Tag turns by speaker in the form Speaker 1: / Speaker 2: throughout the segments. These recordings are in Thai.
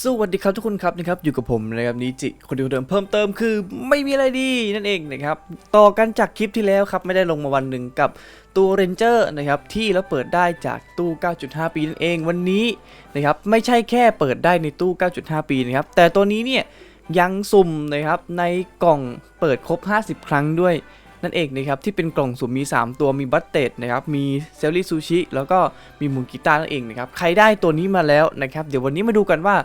Speaker 1: สวัสดีครับทุกคนครับนะครับอยู่กับผมนะครับนิจิคนเดียวเดิมเพิ่มเติมคือไม่มีอะไรดีนั่นเองนะครับต่อกันจากคลิปที่แล้วครับไม่ได้ลงมาวันหนึ่งกับตัวเรนเจอร์นะครับที่แล้วเปิดได้จากตู้ 9.5 ปีนั่นเองวันนี้นะครับไม่ใช่แค่เปิดได้ในตู้ 9.5 ปีนะครับแต่ตัวนี้เนี่ยยังสุ่มนะครับในกล่องเปิดครบ 50 ครั้งด้วย นั่นเองนะครับที่เป็นกล่องสุ่มมี 3 ตัวมีบัตเตดนะครับมีเซลลี่ซูชิแล้วก็มีมูนกีตาร์นั่นเองนะครับใครได้ตัวนี้มาแล้วนะครับเดี๋ยววันนี้มาดูกันว่า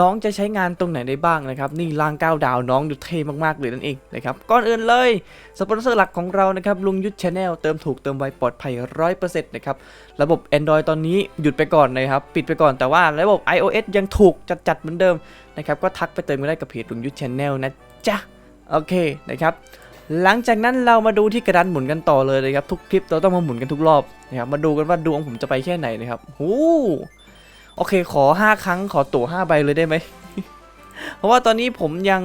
Speaker 1: น้องจะใช้งานตรงไหนได้บ้างนะครับ นี่ล่างก้าวดาวน้องดูเท่มากๆเลยนั่นเองนะครับก่อนอื่นเลยสปอนเซอร์หลักของเรานะครับลุงยุทธชาแนลเติมถูกเติมไวปลอดภัยร้อยเปอร์เซ็นต์นะครับระบบ Android ตอนนี้หยุดไปก่อนนะครับ ปิดไปก่อนแต่ว่าระบบ iOS ยังถูกจัดๆเหมือนเดิมนะครับก็ทักไปเติมกันได้กับเพจลุงยุทธชาแนลนะจ๊ะโอเคนะครับ หลังจากนั้นเรามาดูที่กระดานหมุนกันต่อเลยนะครับทุกคลิปเราต้องมาหมุนกันทุกรอบนะครับมาดูกันว่าดวงผมจะไปแค่ไหนนะครับโอ้โอเคขอ 5 ครั้งขอตั๋ว5ใบเลยได้ไหมเพราะว่าตอนนี้ผมยัง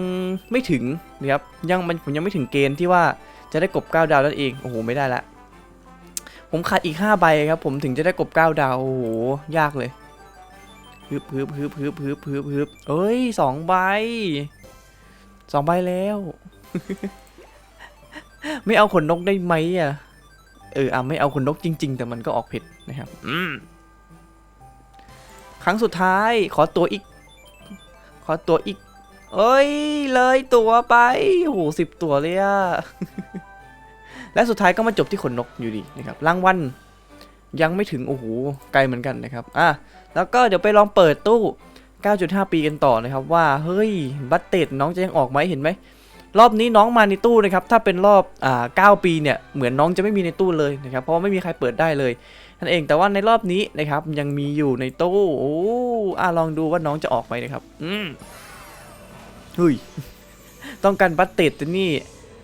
Speaker 1: ไม่ถึงนะครับยังมันผมยังไม่ถึงเกณฑ์ที่ว่าจะได้กบ9ดาวนั่นเองโอ้โหไม่ได้ละผมขาดอีก5ใบครับผมถึงจะได้กบ9ดาวโอ้โหยากเลยฮึบฮึบฮึบฮึบฮึบฮึบฮึบเอ้ยสองใบสองใบแล้ว ไม่เอาขนนกได้ไหมอะ เอออะไม่เอาขนนกจริง ๆ แต่มันก็ออกเผ็ดนะครับอืมครั้งสุดท้ายขอตัวอีก ขอตัวอีก เอ้ย เลยตัวไปโอ้โหสิบตัวเลยอะและสุดท้ายก็มาจบที่ขนนกอยู่ดีนะครับรางวัลยังไม่ถึงโอ้โหไกลเหมือนกันนะครับอะแล้วก็เดี๋ยวไปลองเปิดตู้ 9.5 ปีกันต่อนะครับ ว่า เฮ้ย บัตเตดน้องจะยังออกไหมเห็นไหม รอบนี้น้องมาในตู้นะครับถ้าเป็นรอบอ่า9ปีเนี่ยเหมือนน้องจะไม่มีในตู้เลยนะครับเพราะไม่มีใครเปิดได้เลยนั่นเองแต่ว่าในรอบนี้นะครับยังมีอยู่ในตู้โอ้อาลองดูว่าน้องจะออกไหมนะครับอืมเฮ้ยต้องการบัตเตตนี่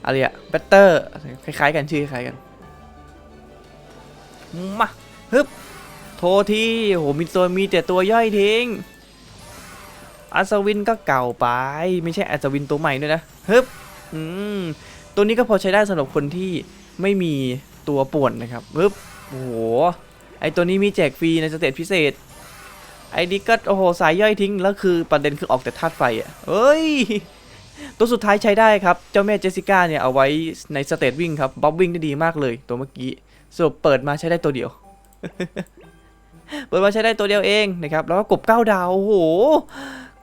Speaker 1: อะไรอะบัตเตอร์คล้ายๆ กันชื่อคล้ายกันมาฮึบโทษทีโหมีตัวมีแต่ตัวย่อยทิ้ง อัศวินก็เก่าไป ไม่ใช่อัศวินตัวใหม่ด้วยนะฮึบอืมตัวนี้ก็พอใช้ได้สำหรับคนที่ไม่มีตัวป่วนนะครับฮึบโอ้โหไอตัวนี้มีแจกฟรีในสเตจพิเศษไอนี้ก็โอ้โหสายย่อยทิ้งแล้วคือประเด็นคือออกแต่ธาตุไฟอะเอ้ย ตัวสุดท้ายใช้ได้ครับ เจ้าแม่เจสสิก้าเนี่ยเอาไว้ในสเตจวิ่งครับบ๊อบวิ่งได้ดีมากเลย ตัวเมื่อกี้สรุปเปิดมาใช้ได้ตัวเดียว เปิดมาใช้ได้ตัวเดียวเองนะครับ แล้วก็กบเก้าดาว โอ้โห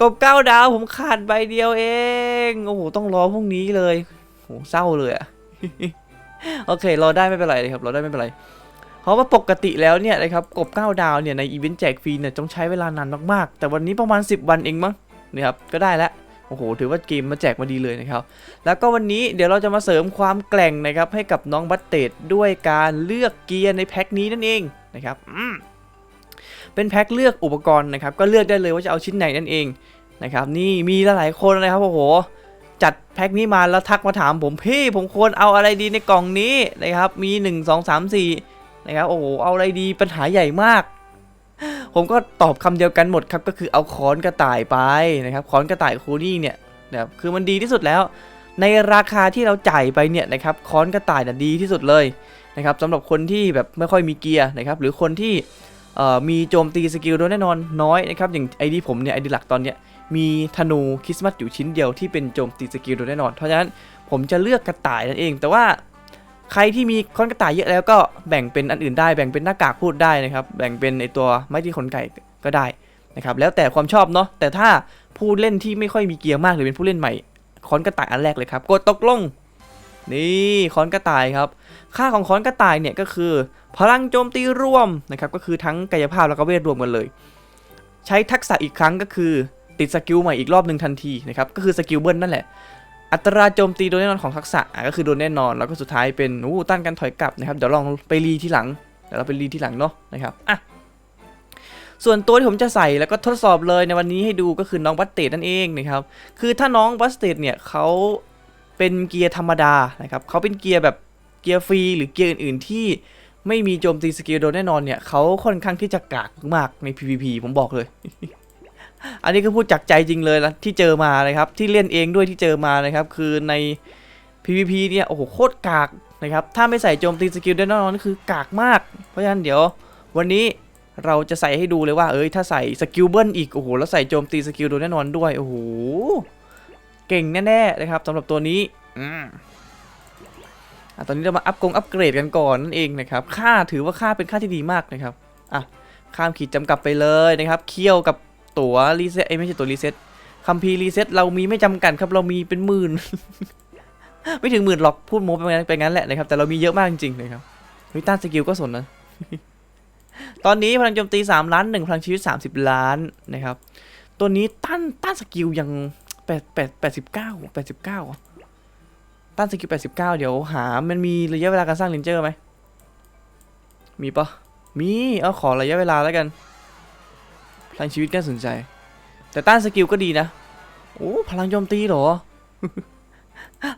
Speaker 1: กบเก้าดาวผมขาดใบเดียวเอง โอ้โห ต้องรอพรุ่งนี้เลยโหเศร้าเลยอะโอเค รอได้ไม่เป็นไรเลยครับ รอได้ไม่เป็นไร เพราะว่าปกติแล้วเนี่ยนะครับกบเก้าดาวเนี่ยในอีเวนต์แจกฟรีเนี่ยต้องใช้เวลานานมากๆ แต่วันนี้ประมาณ 10 วันเองมั้งนะครับ ก็ได้แล้วโอ้โห ถือว่าเกมมาแจกมาดีเลยนะครับ แล้วก็วันนี้เดี๋ยวเราจะมาเสริมความแกร่งนะครับให้กับน้องบัตเตดด้วยการเลือกเกียร์ในแพ็คนี้นั่นเองนะครับ อืม เป็นแพ็คเลือกอุปกรณ์นะครับก็เลือกได้เลยว่าจะเอาชิ้นไหนนั่นเองนะครับนี่มีหลายคนนะครับโอ้โหจัดแพ็คนี้มาแล้วทักมาถามผมพี่ผมควรเอาอะไรดีในกล่องนี้นะครับมี 1 2 3 4นะครับโอ้โหเอาอะไรดีปัญหาใหญ่มาก ผมก็ตอบคำเดียวกันหมดครับก็คือเอาค้อนกระต่ายไปนะครับค้อนกระต่ายคูนี่เนี่ยนะครับคือมันดีที่สุดแล้ว ในราคาที่เราจ่ายไปเนี่ยนะครับค้อนกระต่ายน่ะดีที่สุดเลยนะครับสำหรับคนที่แบบไม่ค่อยมีเกียร์นะครับหรือคนที่ มีโจมตีสกิลโดยแน่นอนน้อยนะครับอย่างไอดีผมเนี่ยไอดีหลักตอนเนี้ยมีธนูคริสต์มาสอยู่ชิ้นเดียวที่เป็นโจมตีสกิลโดยแน่นอน เพราะฉะนั้นผมจะเลือกกระต่ายนั่นเอง แต่ว่าใครที่มีค้อนกระต่ายเยอะแล้วก็แบ่งเป็นอันอื่นได้แบ่งเป็นหน้ากากพูดได้นะครับแบ่งเป็นไอตัวไม้ที่ขนไก่ก็ได้นะครับแล้วแต่ความชอบเนาะแต่ถ้าผู้เล่นที่ไม่ค่อยมีเกียร์มากหรือเป็นผู้เล่นใหม่ค้อนกระต่ายอันแรกเลยครับกดตกลง นี่ค้อนกระต่ายครับ ค่าของค้อนกระต่ายเนี่ยก็คือ พลังโจมตีร่วมนะครับก็คือทั้งกายภาพแล้วก็เวทรวมกันเลย ใช้ทักษะอีกครั้งก็คือ ติดสกิลใหม่อีกรอบหนึ่งทันทีนะครับก็คือสกิลเบิ้ลนั่นแหละ อัตราโจมตีโดยแน่นอนของทักษะอะก็คือโดนแน่นอน แล้วก็สุดท้ายเป็นอู้ต้านการถอยกลับนะครับเดี๋ยวลองไปรีที่หลังเดี๋ยวเราไปรีที่หลังเนาะนะครับอะส่วนตัวที่ผมจะใส่แล้วก็ทดสอบเลยในวันนี้ให้ดูก็คือน้องบัสเตดนั่นเองนะครับ คือถ้าน้องบัสเตดเนี่ยเขา เป็นเกียร์ธรรมดานะครับเขาเป็นเกียร์แบบเกียร์ฟรีหรือเกียร์อื่น ๆ ที่ไม่มีโจมตีสกิลโดนแน่นอนเนี่ยเขาค่อนข้างที่จะกากมากใน PVP ผมบอกเลย อันนี้ก็พูดจากใจจริงเลยนะที่เจอมานะครับ ที่เล่นเองด้วยที่เจอมานะครับ คือใน PVP เนี่ยโอ้โหโคตรกากนะครับถ้าไม่ใส่โจมตีสกิลแน่นอนก็คือกากมาก เพราะฉะนั้นเดี๋ยววันนี้เราจะใส่ให้ดูเลยว่าเอ้ยถ้าใส่สกิลเบิ้ลอีกโอ้โหแล้วใส่โจมตีสกิลโดนแน่นอนด้วยโอ้โห เก่งแน่ๆนะครับสำหรับตัวนี้อืมอะตอนนี้เรามาอัพกงอัพเกรดกันก่อนนั่นเองนะครับค่าถือว่าค่าเป็นค่าที่ดีมากนะครับอะข้ามขีดจำกัดไปเลยนะครับเคี่ยวกับตั๋วรีเซ็ตเอ้ยไม่ใช่ตั๋วรีเซ็ตคัมภีร์รีเซ็ตเรามีไม่จำกัดครับเรามีเป็นหมื่นไม่ถึงหมื่นหรอกพูดโม้ไปงั้นไปงั้นแหละนะครับแต่เรามีเยอะมากจริงๆนะครับเฮ้ยต้านสกิลก็สนนะตอนนี้พลังโจมตี 3 ล้าน1พลังชีวิต 30 ล้านนะครับ ตัวนี้ต้านต้านสกิลยัง 8 8 89 89อะต้านสกิล89เก้าเดี๋ยวหา มันมีระยะเวลาการสร้างเลนเจอร์ไหม มีปะมี เอาขอระยะเวลาแล้วกัน พลังชีวิตน่าสนใจ แต่ต้านสกิลก็ดีนะ โอ้ พลังโจมตีเหรอ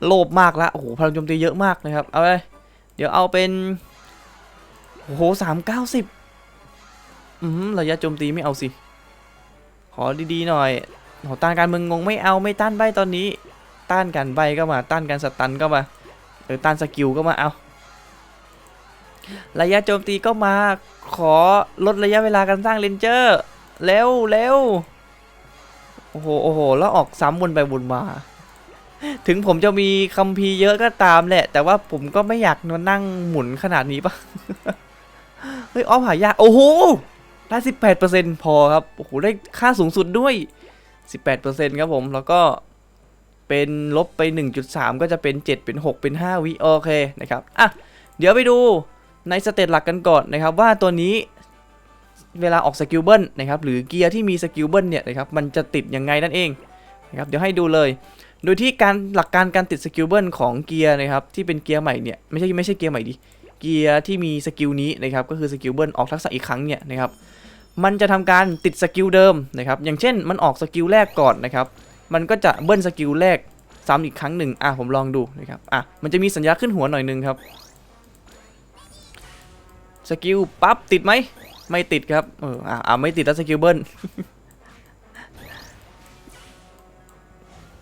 Speaker 1: โลภมากละ โอ้โห พลังโจมตีเยอะมากนะครับ เอาไปเดี๋ยวเอาเป็น โอ้โหสามเก้าสิบอืมระยะโจมตีไม่เอาสิ ขอดีๆหน่อย โหต้านการเมืองงงไม่เอาไม่ต้านใบตอนนี้ ต้านการใบก็มา ต้านการสตันก็มาเออต้านสกิลก็มาเอาระยะโจมตีก็มาขอลดระยะเวลาการสร้างเลนเจอร์เร็วเร็วโอ้โหโอ้โหแล้วออกซ้ำวนไปวนมา ถึงผมจะมีคัมภีร์เยอะก็ตามแหละ แต่ว่าผมก็ไม่อยากมานั่งหมุนขนาดนี้ปะเฮ้ยออฟหายากโอ้โหได้สิบแปดเปอร์เซ็นต์พอครับ โอ้โห ได้ค่าสูงสุดด้วย สิบแปดเปอร์เซ็นครับผมแล้วก็เป็นลบไปหนึ่งจุดสามก็จะเป็นเจ็ดเป็นหกเป็นห้าวิโอเคนะครับอะเดี๋ยวไปดูในสเตตหลักกันก่อนนะครับว่าตัวนี้เวลาออกสกิลเบิลนะครับหรือเกียร์ที่มีสกิลเบิลเนี่ยนะครับมันจะติดยังไงนั่นเองนะครับเดี๋ยวให้ดูเลย โดยที่การหลักการการติดสกิลเบิลของเกียร์นะครับที่เป็นเกียร์ใหม่เนี่ยไม่ใช่ไม่ใช่เกียร์ใหม่ดิเกียร์ที่มีสกิลนี้นะครับก็คือสกิลเบิลออกทักษะอีกครั้งเนี่ยนะครับ มันจะทำการติดสกิลเดิมนะครับ อย่างเช่นมันออกสกิลแรกก่อนนะครับ มันก็จะเบิ้ลสกิลแรกซ้ำอีกครั้งหนึ่งอะผมลองดูนะครับ อะมันจะมีสัญลักษณ์ขึ้นหัวหน่อยนึงครับ สกิลปั๊บติดไหม ไม่ติดครับ เออ อะอะไม่ติดแล้วสกิลเบิล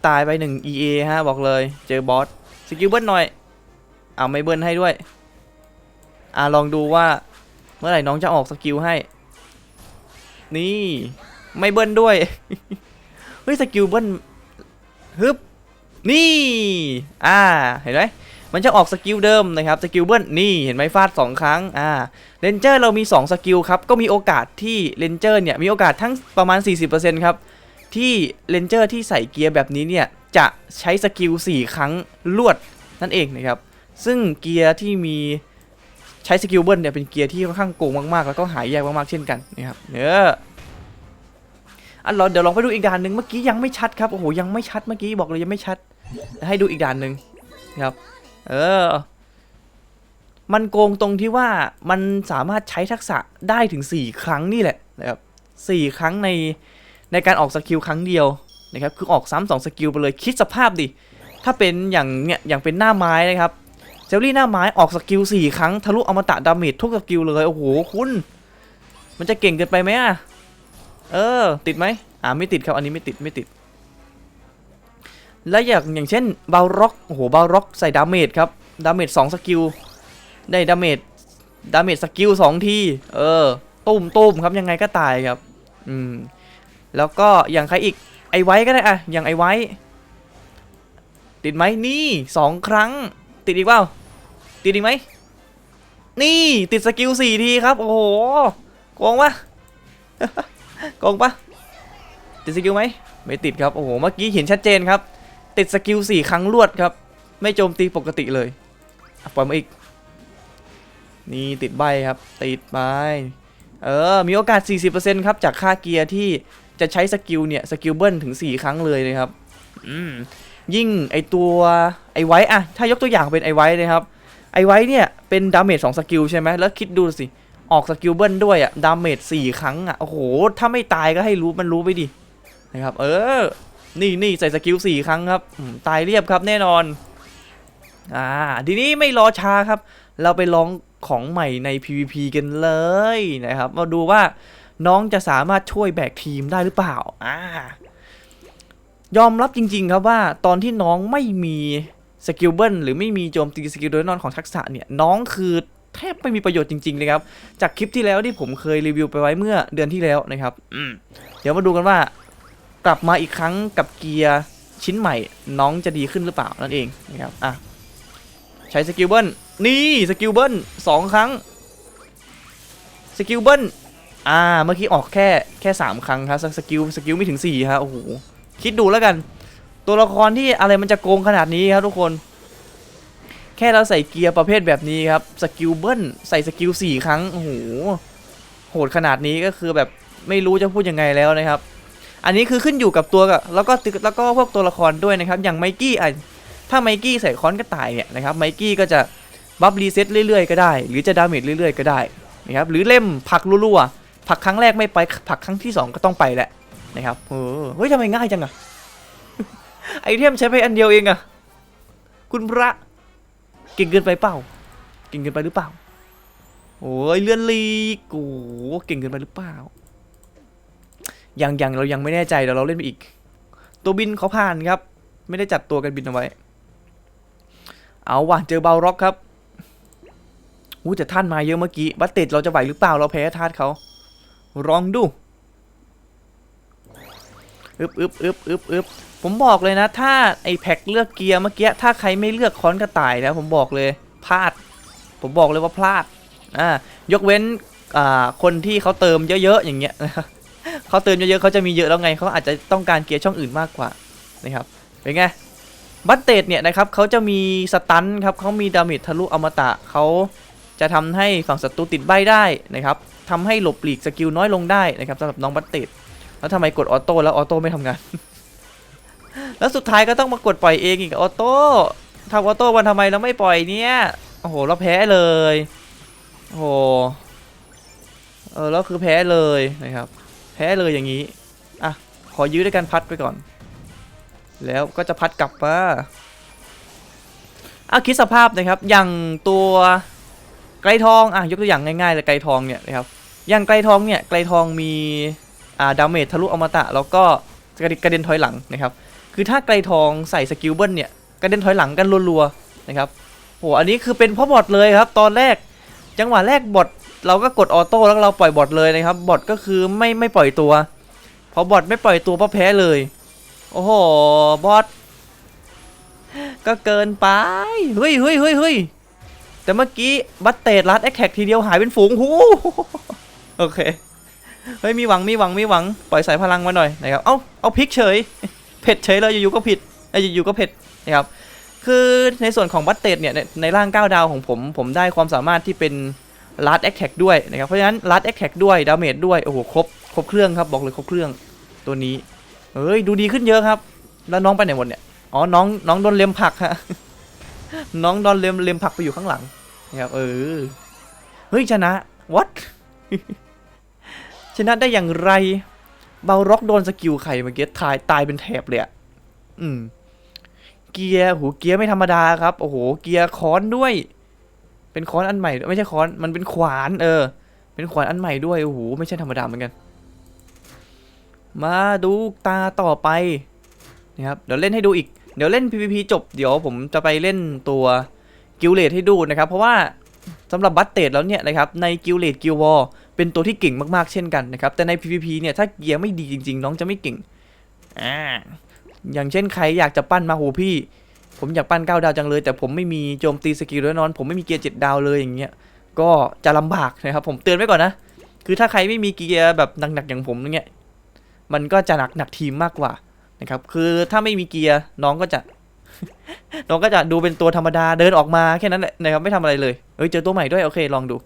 Speaker 1: ตายไปหนึ่ง EA ฮะบอกเลย เจอบอส สกิลเบิ้ลหน่อยเอาไม่เบิ้ลให้ด้วย อ่าลองดูว่าเมื่อไหร่น้องจะออกสกิลให้ นี่ไม่เบิ้ลด้วย เฮ้ยสกิลเบิ้ลฮึบนี่ อ่า เห็นไหมมันจะออกสกิลเดิมนะครับ สกิลเบิ้ลนี่ เห็นไหมฟาด 2 ครั้ง อ่า เรนเจอร์เรามี 2 สกิลครับ ก็มีโอกาสที่เรนเจอร์เนี่ย มีโอกาสทั้งประมาณ 40%ครับ ที่เลนเจอร์ที่ใส่เกียร์แบบนี้เนี่ย จะใช้สกิล 4 ครั้งลวดนั่นเองนะครับ ซึ่งเกียร์ที่มี ใช้สกิลเบิลเนี่ยเป็นเกียร์ที่ค่อนข้างโกงมากๆ แล้วก็หายยากมากๆเช่นกันนะครับเนื้ออันเราเดี๋ยวลองไปดูอีกด่านหนึ่งเมื่อกี้ยังไม่ชัดครับโอ้โหยังไม่ชัดเมื่อกี้บอกเลยยังไม่ชัดให้ดูอีกด่านหนึ่งนะครับเออ มันโกงตรงที่ว่ามันสามารถใช้ทักษะได้ถึง 4 ครั้งนี่แหละนะครับสี่ครั้งในในการออกสกิลครั้งเดียวนะครับคือออกซ้ำสองสกิลไปเลยคิดสภาพดิถ้าเป็นอย่างเนี่ยอย่างเป็นหน้าไม้นะครับ ลลี่หน้าไม้ออกสกิลสี่ครั้งทะลุอมตะดาเมจทุกสกิลเลย โอ้โห คุณ มันจะเก่งเกินไปไหมอะ เออ ติดไหมอ่าไม่ติดครับ อันนี้ไม่ติดไม่ติด และอย่างอย่างเช่นบาร็อกโอ้โหบาร็อกใส่ดาเมจครับ ดาเมจสองสกิล ได้ดาเมจ ดาเมจสกิลสองที เออ ตุ้มตุ้มครับ ยังไงก็ตายครับ อืม แล้วก็อย่างใครอีก ไอไว้ก็ได้อะอย่างไอไว้ ติดไหมนี่สองครั้ง ติดอีกเปล่า ติดอีกไหม นี่ติดสกิลสี่ทีครับ โอ้โหโกงปะโกงปะติดสกิลไหมไม่ติดครับ โอ้โห เมื่อกี้เห็นชัดเจนครับ ติดสกิลสี่ครั้งรวดครับ ไม่โจมตีปกติเลยปล่อยมาอีก นี่ติดใบครับ ติดไป เออ มีโอกาส 40%ครับ จากค่าเกียร์ที่จะใช้สกิลเนี่ย สกิลเบิ้ลถึง 4 ครั้งเลยนะครับ อืม ยิ่งไอตัวไอไว้อะถ้ายกตัวอย่างเป็นไอไว้นะครับ ไอไว้เนี่ยเป็นดาเมจ2สกิลใช่ไหมแล้วคิดดูสิ ออกสกิลเบิ้ลด้วยอะดาเมจ4ครั้งอะโอ้โห ถ้าไม่ตายก็ให้รู้มันรู้ไปดิ นะครับ เออ นี่นี่ใส่สกิล4ครั้งครับ ตายเรียบครับแน่นอน อ่า ทีนี้ไม่รอช้าครับ เราไปลองของใหม่ใน PVP กันเลยนะครับ มาดูว่าน้องจะสามารถช่วยแบกทีมได้หรือเปล่า อ่า ยอมรับจริง ๆ ครับว่าตอนที่น้องไม่มี สกิลเบิลหรือไม่มีโจมตีสกิลโดยนอนของทักษะเนี่ยน้องคือแทบไม่มีประโยชน์จริงๆเลยครับ จากคลิปที่แล้วที่ผมเคยรีวิวไปไว้เมื่อเดือนที่แล้วนะครับอืมเดี๋ยวมาดูกันว่ากลับมาอีกครั้งกับเกียร์ชิ้นใหม่ น้องจะดีขึ้นหรือเปล่านั่นเองนะครับอะใช้สกิลเบิลนี่สกิลเบิลสองครั้งสกิลเบิลอ่าเมื่อกี้ออกแค่แค่สามครั้งครับสกิลสกิลไม่ถึงสี่ครับโอ้โหคิดดูแล้วกัน ตัวละครที่อะไรมันจะโกงขนาดนี้ครับทุกคน แค่เราใส่เกียร์ประเภทแบบนี้ครับสกิลเบิ้ลใส่สกิลสี่ครั้งโอ้โหโหดขนาดนี้ก็คือแบบไม่รู้จะพูดยังไงแล้วนะครับ อันนี้คือขึ้นอยู่กับตัวกับแล้วก็แล้วก็พวกตัวละครด้วยนะครับ อย่างไมกี้อะถ้าไมกี้ใส่ค้อนกระต่ายเนี่ยนะครับไมกี้ก็จะบัฟรีเซ็ตเรื่อยๆก็ได้ หรือจะดาเมจเรื่อยๆก็ได้นะครับหรือเล่มผักรัวๆผักครั้งแรกไม่ไปผักครั้งที่สองก็ต้องไปแหละนะครับเออเฮ้ยทำไมง่ายจังอะ ไอเทมใช้ไปอันเดียวเองอะคุณพระ เก่งเกินไปเปล่า เก่งเกินไปหรือเปล่า โอ้ยเลื่อนลีกโอ้เก่งเกินไปหรือเปล่า ยังยังเรายังไม่แน่ใจเดี๋ยวเราเล่นไปอีก ตัวบินเขาผ่านครับ ไม่ได้จัดตัวกันบินเอาไว้ เอาว่ะเจอเบาร็อกครับอู้แต่ท่านมาเยอะเมื่อกี้บัตเตดเราจะไหวหรือเปล่าเราแพ้ท่านเขาลองดูอึบอึบอึบอึบอึบ ผมบอกเลยนะ ถ้าไอแพ็คเลือกเกียร์เมื่อกี้ถ้าใครไม่เลือกค้อนกระต่ายนะผมบอกเลยพลาด ผมบอกเลยว่าพลาดอ่ายกเว้นอ่าคนที่เขาเติมเยอะๆอย่างเงี้ยเขาเติมเยอะๆเขาจะมีเยอะแล้วไงเขาอาจจะต้องการเกียร์ช่องอื่นมากกว่านะครับเป็นไงบัตเตดเนี่ยนะครับเขาจะมีสตันครับเขามีดาเมจทะลุอมตะเขาจะทำให้ฝั่งศัตรูติดใบได้นะครับทำให้หลบหลีกสกิลน้อยลงได้นะครับสำหรับน้องบัตเตดแล้วทำไมกดออโต้แล้วออโต้ไม่ทำงาน แล้วสุดท้ายก็ต้องมากดปล่อยเองอีกออโต้ทำออโต้วันทำไมเราไม่ปล่อยเนี่ย โอ้โห เราแพ้เลย โอ้โห เออแล้วคือแพ้เลยนะครับ แพ้เลยอย่างนี้ อะ ขอยื้อด้วยกันพัดไปก่อน แล้วก็จะพัดกลับมาอะคิดสภาพนะครับ อย่างตัวไกรทอง อะ ยกตัวอย่างง่ายๆเลยไกรทองเนี่ยนะครับ อย่างไกรทองเนี่ย ไกรทองมี อ่า ดาเมจทะลุอมตะ แล้วก็กระด็นกระเด็นถอยหลังนะครับ คือถ้าไกรทองใส่สกิลเบิลเนี่ยกระเด็นถอยหลังกันรัวๆนะครับโหอันนี้คือเป็นเพราะบอทเลยครับ ตอนแรกจังหวะแรกบอทเราก็กดออโต้แล้วเราปล่อยบอทเลยนะครับบอทก็คือไม่ไม่ปล่อยตัวพอบอทไม่ปล่อยตัวก็แพ้เลย โอ้โหบอทก็เกินไปเฮ้ยเฮ้ยเฮ้ยเฮ้ยแต่เมื่อกี้บัตเตดลัดแอคแท็กทีเดียวหายเป็นฝูงหูโอเคเฮ้ยมีหวังมีหวังมีหวังปล่อยสายพลังมาหน่อยนะครับเอ้าเอาพลิกเฉย เผ็ดเฉยเลยอยู่ๆก็ผิดไอ้อยู่ๆก็เผ็ดนะครับคือในส่วนของบัตเตดเนี่ยในร่าง 9 ดาวของผม ผมได้ความสามารถที่เป็นลัดแอคแท็กด้วยนะครับ เพราะฉะนั้นลัดแอคแท็กด้วย ดาเมจด้วย โอ้โห ครบ ครบเครื่องครับ บอกเลยครบเครื่องตัวนี้เฮ้ย ดูดีขึ้นเยอะครับ แล้วน้องไปไหนหมดเนี่ย อ๋อ น้อง น้องโดนเล็มผักฮะ น้องโดนเล็มเล็มผักไปอยู่ข้างหลังนะครับ เออ เฮ้ย ชนะ what ชนะได้อย่างไร บาร็อกโดนสกิลไข่เมื่อกี้ตายตายเป็นแถบเลยอะอืม เกียร์โหเกียร์ไม่ธรรมดาครับ โอ้โห เกียร์ค้อนด้วย เป็นค้อนอันใหม่ ไม่ใช่ค้อน มันเป็นขวาน เออ เป็นขวานอันใหม่ด้วย โอ้โห ไม่ใช่ธรรมดาเหมือนกัน มาดูตาต่อไปนะครับ เดี๋ยวเล่นให้ดูอีก เดี๋ยวเล่น PVP จบ เดี๋ยวผมจะไปเล่นตัวกิลเลตให้ดูนะครับ เพราะว่าสำหรับบัตเตดแล้วเนี่ยนะครับ ในกิลเลตกิลวอ เป็นตัวที่เก่งมากๆเช่นกันนะครับ แต่ใน PVP เนี่ยถ้าเกียร์ไม่ดีจริง ๆ น้องจะไม่เก่งอ่าอย่างเช่นใครอยากจะปั้นมาโหพี่ ผมอยากปั้น 9 ดาวจังเลย แต่ผมไม่มีโจมตีสกิลแน่นอน ผมไม่มีเกียร์7ดาวเลยอย่างเงี้ยก็จะลำบากนะครับ ผมเตือนไว้ก่อนนะ คือถ้าใครไม่มีเกียร์แบบหนักๆอย่างผมอย่างเงี้ยมันก็จะหนักหนักทีมมากกว่านะครับ คือถ้าไม่มีเกียร์น้องก็จะ น้องก็จะดูเป็นตัวธรรมดาเดินออกมาแค่นั้นแหละนะครับไม่ทำอะไรเลยเอ้ยเจอตัวใหม่ด้วยโอเคลองดู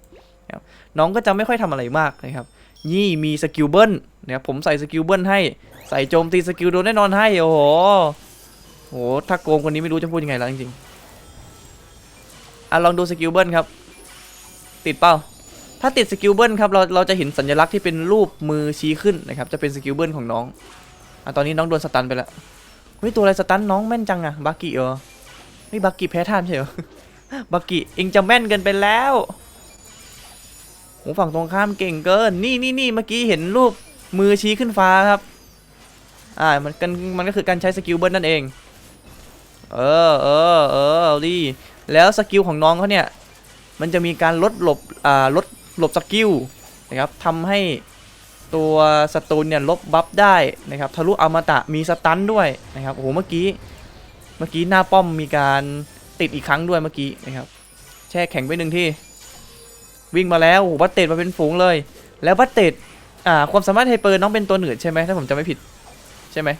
Speaker 1: น้องก็จะไม่ค่อยทำอะไรมากนะครับนี่มีสกิลเบิ้ลนะครับผมใส่สกิลเบิ้ลให้ใส่โจมตีสกิลโดนแน่นอนให้โอ้โหโหถ้าโกงคนนี้ไม่รู้จะพูดยังไงแล้วจริงๆอะลองดูสกิลเบิ้ลครับ ติดเป้าถ้าติดสกิลเบิ้ลครับเราเราจะเห็นสัญลักษณ์ที่เป็นรูปมือชี้ขึ้นนะครับจะเป็นสกิลเบิ้ลของน้องอะตอนนี้น้องโดนสตันไปแล้วเฮ้ยตัวอะไรสตันน้องแม่นจังอะบากิเออไม่บากิแพ้ท่านใช่เหรอบากิเองจะแม่นเกินไปแล้ว โหฝั่งตรงข้ามเก่งเกิน นี่นี่นี่เมื่อกี้เห็นรูปมือชี้ขึ้นฟ้าครับ อ่า มันกันมันก็คือการใช้สกิลเบิลนั่นเอง เออเออเออดิแล้วสกิลของน้องเขาเนี่ย มันจะมีการลดหลบ อ่า ลดหลบสกิลนะครับทำให้ตัวศัตรูเนี่ยลบบัฟได้นะครับ ทะลุอมตะมีสตันด้วยนะครับ โอ้โห เมื่อกี้ เมื่อกี้หน้าป้อมมีการติดอีกครั้งด้วยเมื่อกี้นะครับ แช่แข็งไปหนึ่งที่ วิ่งมาแล้วโอ้โหบัตเตดมาเป็นฝูงเลย แล้วบัตเตดอ่าความสามารถไฮเปอร์น้องเป็นตัวหนืดใช่ไหมถ้าผมจำไม่ผิดใช่ไหม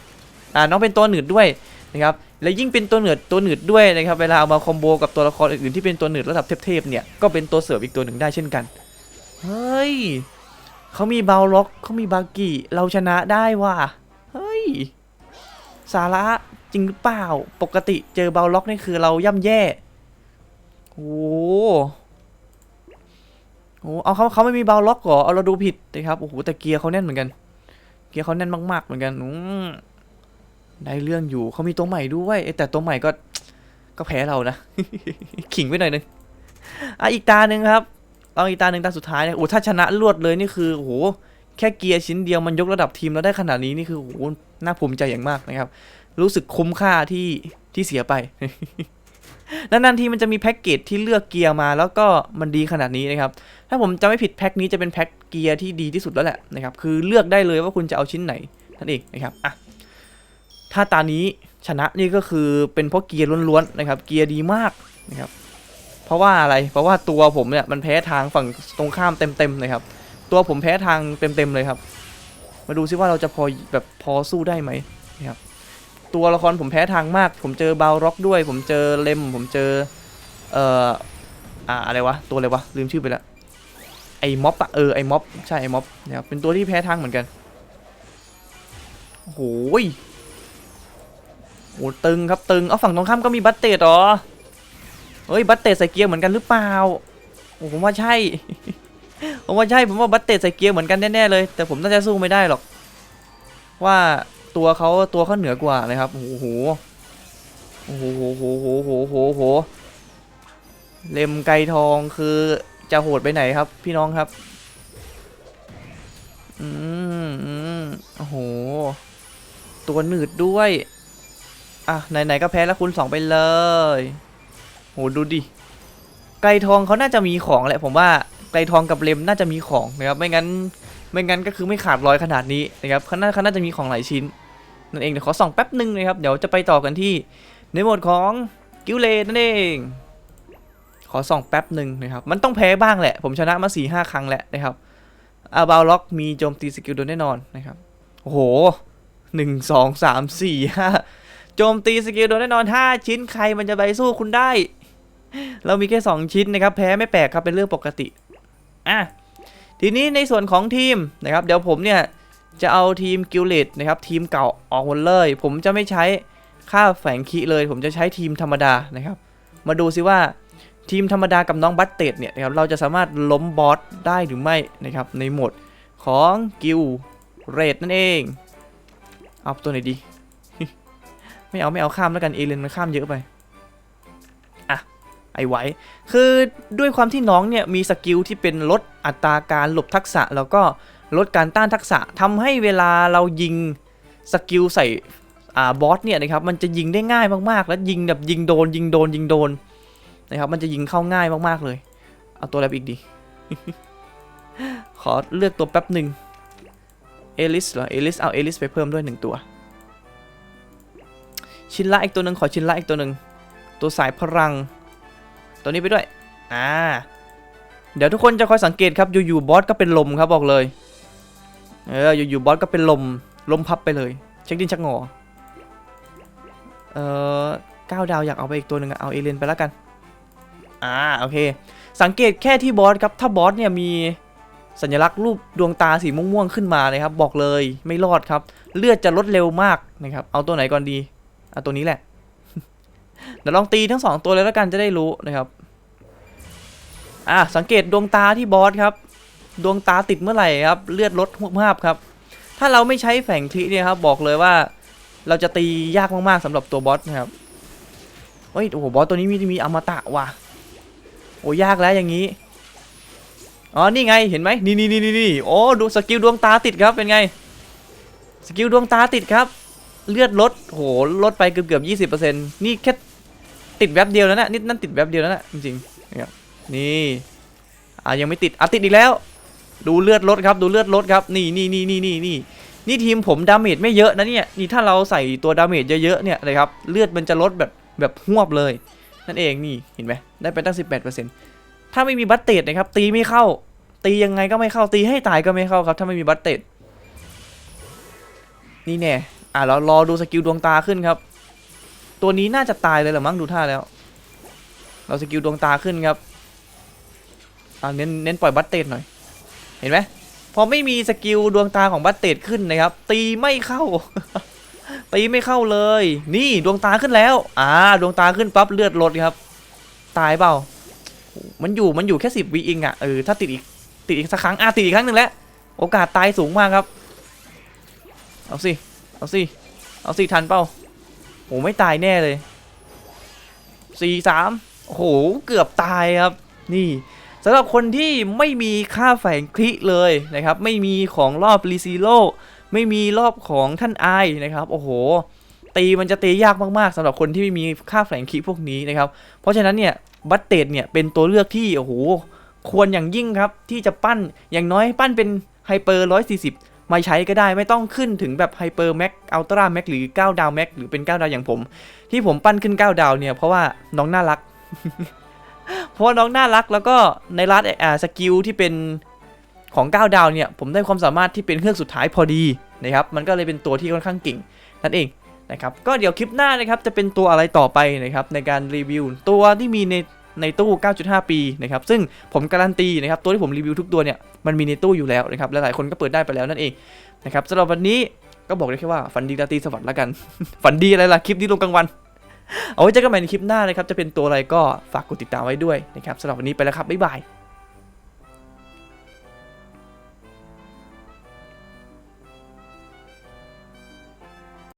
Speaker 1: อ่าน้องเป็นตัวหนืดด้วยนะครับและยิ่งเป็นตัวหนืดตัวหนืดด้วยนะครับเวลาเอามาคอมโบกับตัวละครอื่นๆที่เป็นตัวหนืดระดับเทพๆเนี่ยก็เป็นตัวเสริมอีกตัวหนึ่งได้เช่นกันเฮ้ยเขามีบาลล็อกเขามีบากิเราชนะได้ว่ะเฮ้ยสาระจริงหรือเปล่าปกติเจอบาลล็อกนี่คือเราย่ำแย่โอ้ โอ้เอาเขาเขาไม่มีบาวล็อกเหรอเอาเราดูผิดนะครับโอ้โหแต่เกียร์เขาแน่นเหมือนกัน เกียร์เขาแน่นมาก ๆ เหมือนกันอืมได้เรื่องอยู่เขามีตัวใหม่ด้วยเอ้แต่ตัวใหม่ก็ก็แพ้เรานะขิงไปหน่อยหนึงอะอีกตาหนึ่งครับเอาอีกตาหนึ่งตาสุดท้ายเนี่ยโอ้ถ้าชนะรวดเลยนี่คือโอ้โหแค่เกียร์ชิ้นเดียวมันยกระดับทีมเราได้ขนาดนี้นี่คือโอ้โหน่าภูมิใจอย่างมากนะครับ รู้สึกคุ้มค่าที่ที่เสียไป นานๆทีมันจะมีแพ็กเกจที่เลือกเกียร์มา แล้วก็มันดีขนาดนี้นะครับ ถ้าผมจำไม่ผิดแพ็คนี้จะเป็นแพ็คเกียร์ที่ดีที่สุดแล้วแหละนะครับ คือเลือกได้เลยว่าคุณจะเอาชิ้นไหนนั่นเองนะครับ อะ ถ้าตานี้ชนะนี่ก็คือเป็นเพราะเกียร์ล้วนๆนะครับ เกียร์ดีมากนะครับ เพราะว่าอะไร เพราะว่าตัวผมเนี่ยมันแพ้ทางฝั่งตรงข้ามเต็มๆเลยครับ ตัวผมแพ้ทางเต็มๆเลยครับ มาดูซิว่าเราจะพอแบบพอสู้ได้ไหมนะครับ ตัวละครผมแพ้ทางมาก ผมเจอบาวร็อกด้วย ผมเจอเลมผมเจอ เอ่ออ่าอะไรวะ ตัวอะไรวะ ลืมชื่อไปแล้วไอ้ม็อบอะเออไอ้ม็อบใช่ไอ้ม็อบนะครับเป็นตัวที่แพ้ทางเหมือนกันโอ้โหยโอ้ตึงครับตึงเอาฝั่งตรงข้ามก็มีบัตเตดหรอเฮ้ยบัตเตดใส่เกียร์เหมือนกันหรือเปล่าโอ้ผมว่าใช่ผมว่าใช่ผมว่าบัตเตดใส่เกียร์เหมือนกันแน่ๆเลย แต่ผมน่าจะสู้ไม่ได้หรอกว่า ตัวเขาตัวเขาเหนือกว่านะครับโอ้โหโอ้โหโหโหโหโหโหโหเล็มไกทองคือจะโหดไปไหนครับ พี่น้องครับอืมอืมโอ้โห ตัวหนืดด้วย อะ ไหน ๆ ก็แพ้แล้วคุณสองไปเลย โห ดูดิ ไกทองเขาน่าจะมีของแหละ ผมว่าไกทองกับเลมน่าจะมีของนะครับ ไม่งั้น ไม่งั้นก็คือไม่ขาดรอยขนาดนี้นะครับเขาน่าเขาน่าจะมีของหลายชิ้น นั่นเองเดี๋ยวขอส่องแป๊บหนึ่งนะครับ เดี๋ยวจะไปต่อกันที่ในโหมดของกิลเลนั่นเอง ขอส่องแป๊บหนึ่งนะครับ มันต้องแพ้บ้างแหละ ผมชนะมา4ีหครั้งแล้วนะครับอาบาล็อกมีโจมตีสกิลโดนแน่นอนนะครับ โอ้โหหนึ่งสองสามสี่ห้าโจมตีสกิลโดนแน่นอนห้าชิ้นใครมันจะไปสู้คุณได้ เรามีแค่สองชิ้นนะครับ แพ้ไม่แปลกครับเป็นเรื่องปกติอะทีนี้ในส่วนของทีมนะครับ เดี๋ยวผมเนี่ย จะเอาทีมกิลเลตนะครับทีมเก่าออกหมดเลย ผมจะไม่ใช้ค่าแฝงคีเลย ผมจะใช้ทีมธรรมดานะครับ มาดูซิว่าทีมธรรมดากับน้องบัตเตดเนี่ยนะครับเราจะสามารถล้มบอสได้หรือไม่นะครับในโหมดของกิลเรตนั่นเอง เอาตัวไหนดี ไม่เอาไม่เอาข้ามแล้วกันเอเลนมันข้ามเยอะไปอะไอไหวคือด้วยความที่น้องเนี่ยมีสกิลที่เป็นลดอัตราการหลบทักษะแล้วก็ ลดการต้านทักษะทำให้เวลาเรายิงสกิลใส่บอสเนี่ยนะครับมันจะยิงได้ง่ายมากๆ แล้วยิงแบบยิงโดน ยิงโดนยิงโดนนะครับมันจะยิงเข้าง่ายมากๆเลย เอาตัวอะไรอีกดี ขอเลือกตัวแป๊บหนึ่งเอลิสเหรอเอลิสเอาเอลิสไปเพิ่มด้วยหนึ่งตัว ชินละอีกตัวหนึ่งขอชินละอีกตัวหนึ่งตัวสายพลัง ตัวนี้ไปด้วยอ่าเดี๋ยวทุกคนจะคอยสังเกตครับอยู่ๆบอสก็เป็นลมครับบอกเลย เอออยู่ๆบอสก็เป็นลมลมพับไปเลย เช็คดินชักงอเออเก้าดาวอยากเอาไปอีกตัวหนึ่งเอาเอเลนไปแล้วกัน อ่าโอเค สังเกตแค่ที่บอสครับ ถ้าบอสเนี่ยมีสัญลักษณ์รูปดวงตาสีม่วงๆขึ้นมาเลยครับ บอกเลยไม่รอดครับ เลือดจะลดเร็วมากนะครับ เอาตัวไหนก่อนดีเอาตัวนี้แหละ เดี๋ยวลองตีทั้งสองตัวเลยแล้วกันจะได้รู้นะครับ อะสังเกตดวงตาที่บอสครับ ดวงตาติดเมื่อไหร่ครับเลือดลดมากครับ ถ้าเราไม่ใช้แฝงคลิเนี่ยครับบอกเลยว่า เราจะตียากมากๆสำหรับตัวบอสนะครับเฮ้ยโอ้โหบอสตัวนี้มีมีอมตะว่ะโอ้ยากแล้วอย่างนี้อ๋อนี่ไงเห็นไหมนี่นี่นี่นี่โอ้ดูสกิลดวงตาติดครับเป็นไง สกิลดวงตาติดครับ เลือดลดโหลดไปเกือบเกือบยี่สิบเปอร์เซ็นต์นี่แค่ติดแวบเดียวแล้วนะนี่นั่นติดแวบเดียวแล้วนะจริงๆนะครับนี่อะยังไม่ติดอะติดอีกแล้ว ดูเลือดลดครับดูเลือดลดครับนี่นี่นี่นี่นี่นี่นี่ทีมผมดาเมจไม่เยอะนะเนี่ยนี่ถ้าเราใส่ตัวดาเมจเยอะๆเนี่ยนะครับเลือดมันจะลดแบบแบบหวบเลย นั่นเองนี่เห็นไหมได้ไปตั้ง 18%ถ้าไม่มีบัตเตดนะครับตีไม่เข้า ตียังไงก็ไม่เข้าตีให้ตายก็ไม่เข้าครับ ถ้าไม่มีบัตเตดนี่แน่อะเรารอดูสกิลดวงตาขึ้นครับ ตัวนี้น่าจะตายเลยหรือมั้งดูท่าแล้ว เราสกิลดวงตาขึ้นครับอ่าเน้นเน้นปล่อยบัตเตดหน่อย เห็นไหมพอไม่มีสกิลดวงตาของบัตเตดขึ้นนะครับ ตีไม่เข้า ตีไม่เข้าเลย นี่ดวงตาขึ้นแล้ว อ่า ดวงตาขึ้นปั๊บเลือดลดครับ ตายเปล่า มันอยู่มันอยู่แค่สิบวิเองอะเออถ้าติดอีกติดอีกสักครั้งอะติดอีกครั้งหนึ่งแล้วโอกาสตายสูงมากครับ เอาสิ เอาสิ เอาสิทันเปล่าโหไม่ตายแน่เลยสี่สามโอ้โหเกือบตายครับ นี่ สำหรับคนที่ไม่มีค่าแฝงคลิเลยนะครับ ไม่มีของรอบรีซีโลไม่มีรอบของท่านไอนะครับ โอ้โห ตีมันจะตียากมากๆสำหรับคนที่ไม่มีค่าแฝงคลิพวกนี้นะครับ เพราะฉะนั้นเนี่ยบัตเตดเนี่ยเป็นตัวเลือกที่โอ้โหควรอย่างยิ่งครับ ที่จะปั้นอย่างน้อยปั้นเป็นไฮเปอร์140มาใช้ก็ได้ไม่ต้องขึ้นถึงแบบไฮเปอร์แม็กอัลตร้าแม็กหรือ 9 ดาวแม็กหรือเป็น 9 ดาวอย่างผม ที่ผมปั้นขึ้น 9 ดาวเนี่ย เพราะว่าน้องน่ารัก เพราะว่าน้องน่ารักแล้วก็ในรัดอ่าสกิลที่เป็นของ 9 ดาวเนี่ยผมได้ความสามารถที่เป็นเครื่องสุดท้ายพอดีนะครับมันก็เลยเป็นตัวที่ค่อนข้างเก่งนั่นเองนะครับก็เดี๋ยวคลิปหน้านะครับจะเป็นตัวอะไรต่อไปนะครับในการรีวิวตัวที่มีในในตู้ 9.5 ปีนะครับซึ่งผมการันตีนะครับตัวที่ผมรีวิวทุกตัวเนี่ยมันมีในตู้อยู่แล้วนะครับและหลายคนก็เปิดได้ไปแล้วนั่นเองนะครับสำหรับวันนี้ก็บอกได้แค่ว่าฝันดีราตรีสวัสดิ์ล้วกัน ฝันดีอะไรล่ะคลิปนี้ลงกลางวัน เอาไว้เจอกันใหม่ในคลิปหน้านะครับ จะเป็นตัวอะไรก็ฝากกดติดตามไว้ด้วยนะครับสำหรับวันนี้ไปแล้วครับ บ๊ายบาย